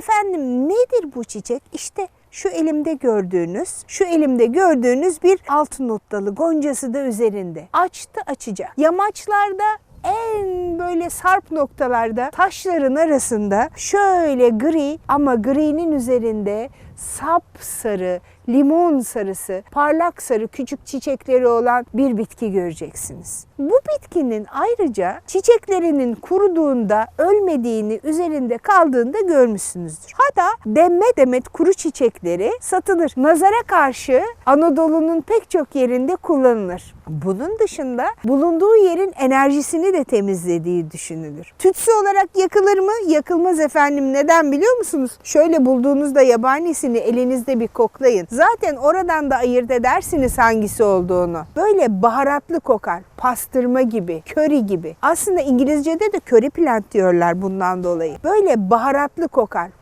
Efendim nedir bu çiçek? İşte şu elimde gördüğünüz, şu elimde gördüğünüz bir altın notlalı goncası da üzerinde. Açtı açacak. Yamaçlarda en böyle sarp noktalarda taşların arasında şöyle gri ama gri'nin üzerinde sap sarı, limon sarısı, parlak sarı küçük çiçekleri olan bir bitki göreceksiniz. Bu bitkinin ayrıca çiçeklerinin kuruduğunda ölmediğini üzerinde kaldığında görmüşsünüzdür. Hatta demet demet kuru çiçekleri satılır. Nazara karşı Anadolu'nun pek çok yerinde kullanılır. Bunun dışında bulunduğu yerin enerjisini de temizlediği düşünülür. Tütsü olarak yakılır mı? Yakılmaz efendim. Neden biliyor musunuz? Şöyle bulduğunuzda yabanisini elinizde bir koklayın. Zaten oradan da ayırt edersiniz hangisi olduğunu. Böyle baharatlı kokar. Pastırma gibi, köri gibi. Aslında İngilizce'de de köri plant diyorlar bundan dolayı. Böyle baharatlı kokar.